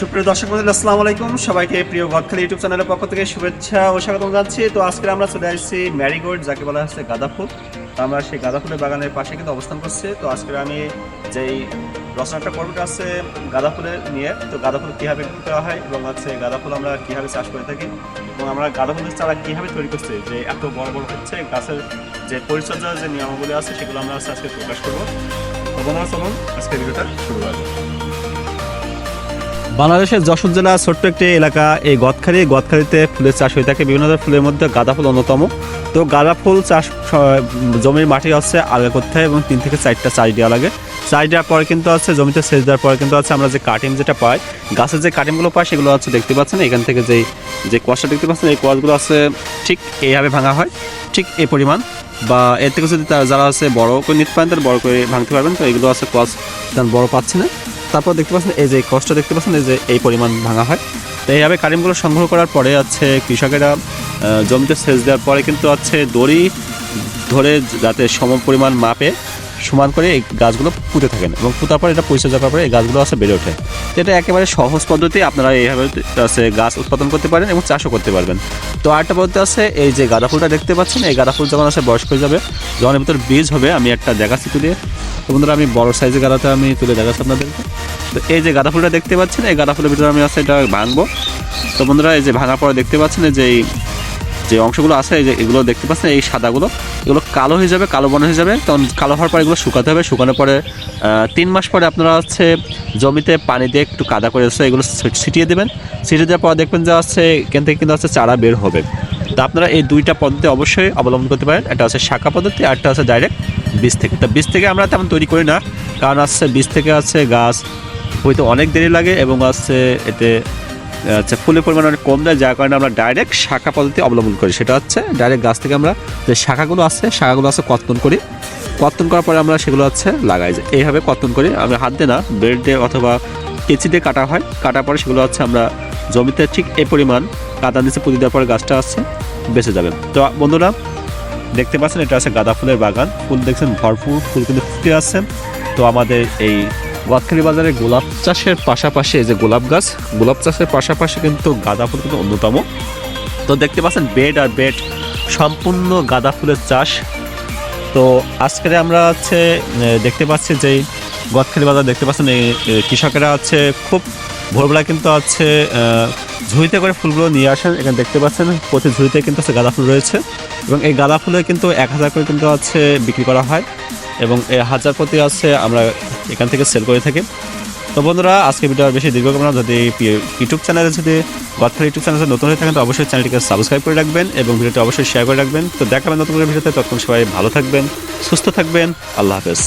সুপ্রিয় দর্শক বন্ধু আসসালামু আলাইকুম। সবাইকে প্রিয় গদখালি ইউটিউব চ্যানেলের পক্ষ থেকে শুভেচ্ছা ও স্বাগতম জানাচ্ছি। তো আজকে আমরা চলে আসছি ম্যারিগোল্ড, যাকে বলা হচ্ছে গাঁদা ফুল আমরা সেই গাঁদা ফুলের বাগানের পাশে কিন্তু অবস্থান করছি। তো আজকে আমি যেই রচনাটা করবোটা আছে গাঁদা ফুলের নিয়ে। তো গাঁদা ফুল কীভাবে করা হয় এবং হচ্ছে গাঁদা ফুল আমরা কীভাবে চাষ করে থাকি এবং আমরা গাঁদা ফুলের চারা কীভাবে তৈরি করছি, যে এত বড় বড় হচ্ছে, গাছের যে পরিচর্যার যে নিয়মগুলি আছে, সেগুলো আমরা আজকে প্রকাশ করব। তো বন্ধুরা, চলুন আজকে ভিডিওটা শুরু করা যাক। বাংলাদেশের যশোর জেলা ছোট্ট একটি এলাকা। এই গদখালি, গদখালিতে ফুলের চাষ হয়ে থাকে। বিভিন্ন ধরনের ফুলের মধ্যে গাঁদা ফুল অন্যতম। তো গাঁদা ফুল চাষ জমির মাটি হচ্ছে আলাদা করতে হয় এবং তিন থেকে চারটা চাষ দেওয়া লাগে। চাষ দেওয়ার পরে কিন্তু আছে জমিতে সেচ দেওয়ার পরে কিন্তু আছে আমরা যে কাটিং যেটা পাই গাছের যে কাটিংগুলো পাই, সেগুলো হচ্ছে দেখতে পাচ্ছেন। এখান থেকে যেই, যে কোয়াশটা দেখতে পাচ্ছেন, এই কোয়াশগুলো আছে ঠিক এইভাবে ভাঙা হয়, ঠিক এই পরিমাণ। বা এর থেকে যদি তারা যারা আছে বড় করে নিতে পারেন, তাহলে বড় করে ভাঙতে পারবেন। তো এগুলো আছে কোয়াশ বড় পাচ্ছে না। তারপর দেখতে পাচ্ছেন, এই যে কষ্ট দেখতে পাচ্ছেন, এই যে এই পরিমাণ ভাঙা হয়। তো এইভাবে কারিমগুলো সংগ্রহ করার পরে আছে কৃষকেরা জমিতে সেচ দেওয়ার পরে কিন্তু আছে দড়ি ধরে যাতে সম পরিমাণ মাপে সমান করে এই গাছগুলো পুঁতে থাকেন এবং পুঁতার পরে এটা পরিচর্যা করার পরে এই গাছগুলো আছে বেড়ে ওঠে। এটা একেবারে সহজ পদ্ধতি, আপনারা এইভাবে আছে গাছ উৎপাদন করতে পারেন এবং চাষও করতে পারবেন। তো আরেকটা পদ্ধতি আছে, এই যে গাঁদা ফুলটা দেখতে পাচ্ছেন, এই গাঁদা ফুল যখন আছে বয়স্ক হয়ে যাবে, যখন এর ভিতর বীজ হবে, আমি একটা দেখাচ্ছি তুলে তো বন্ধুরা, আমি বড় সাইজের গাঁদাটা আমি তুলে দেখাচ্ছি আপনাদেরকে। তো এই যে গাঁদা ফুলটা দেখতে পাচ্ছেন, এই গাঁদা ফুলের ভিতরে আমি আছে এটা ভাঙবো। তো বন্ধুরা, এই যে ভাঙার পরে দেখতে পাচ্ছেন যে এই যে অংশগুলো আছে, এই যে এগুলো দেখতে পাচ্ছেন, এই সাদাগুলো, এগুলো কালো হয়ে যাবে, কালো বন হয়ে যাবে। তখন কালো হওয়ার পরে এগুলো শুকাতে হবে, শুকানোর পরে তিন মাস পরে আপনারা হচ্ছে জমিতে পানি দিয়ে একটু কাদা করে হচ্ছে এগুলো ছিটিয়ে দেবেন। ছিটিয়ে দেওয়ার পর দেখবেন যে হচ্ছে এখান থেকে কিন্তু হচ্ছে চারা বের হবে। তো আপনারা এই দুইটা পদ্ধতি অবশ্যই অবলম্বন করতে পারেন। একটা হচ্ছে শাখা পদ্ধতি, আর একটা হচ্ছে ডাইরেক্ট বীজ থেকে। তা বীজ থেকে আমরা তেমন তৈরি করি না, কারণ আসছে বীজ থেকে আছে গাছ হয়তো অনেক দেরি লাগে এবং আসছে এতে আচ্ছা ফুলের পরিমাণ অনেক কম দেয়, যার কারণে আমরা ডাইরেক্ট শাখা পদ্ধতি অবলম্বন করি। সেটা হচ্ছে ডাইরেক্ট গাছ থেকে আমরা যে শাখাগুলো আছে শাখাগুলো আছে কর্তন করি। কর্তন করার পরে আমরা সেগুলো হচ্ছে লাগাই যে। এইভাবে কর্তন করি, আমি হাত দিয়ে না বেল্ট দিয়ে অথবা কেচি দিয়ে কাটা হয়। কাটার পরে সেগুলো হচ্ছে আমরা জমিতে ঠিক এই পরিমাণ কাদা নিচে পুঁতি দেওয়ার পরে গাছটা আছে বেঁচে যাবে। তো বন্ধুরা দেখতে পাচ্ছেন এটা আছে গাঁদা ফুলের বাগান। ফুল দেখছেন ভরপুর ফুল কিন্তু ফুটে আছে তো আমাদের এই গদখালি বাজারে গোলাপ চাষের পাশাপাশি এই যে গোলাপ গাছ গোলাপ চাষের পাশাপাশি কিন্তু গাঁদা ফুল কিন্তু অন্যতম। তো দেখতে পাচ্ছেন বেড আর বেড সম্পূর্ণ গাঁদা ফুলের চাষ। তো আজকে আমরা হচ্ছে দেখতে পাচ্ছি যে গদখালি বাজার দেখতে পাচ্ছেন এই কৃষকেরা হচ্ছে খুব ভোরবেলা কিন্তু আহ, ঝুড়িতে করে ফুলগুলো নিয়ে আসেন। এখানে দেখতে পাচ্ছেন প্রতি ঝুড়িতে কিন্তু হচ্ছে গাঁদা ফুল রয়েছে। এবং এই গাঁদা ফুলে কিন্তু এক হাজার করে কিন্তু আছে বিক্রি করা হয় এবং এই হাজার প্রতি আছে আমরা এখান থেকে সেল করে থাকি। তো বন্ধুরা আজকে ভিডিও বেশি দীর্ঘ করব যদি ইউটিউব চ্যানেলে যদি গতকাল ইউটিউব চ্যানেলে নতুন হয়ে থাকেন, তো অবশ্যই চ্যানেলটিকে সাবস্ক্রাইব করে রাখবেন এবং ভিডিওটি অবশ্যই শেয়ার করে রাখবেন। তো দেখাবেন নতুন ভিডিওতে। তখন সবাই ভালো থাকবেন, সুস্থ থাকবেন। আল্লাহ হাফেজ।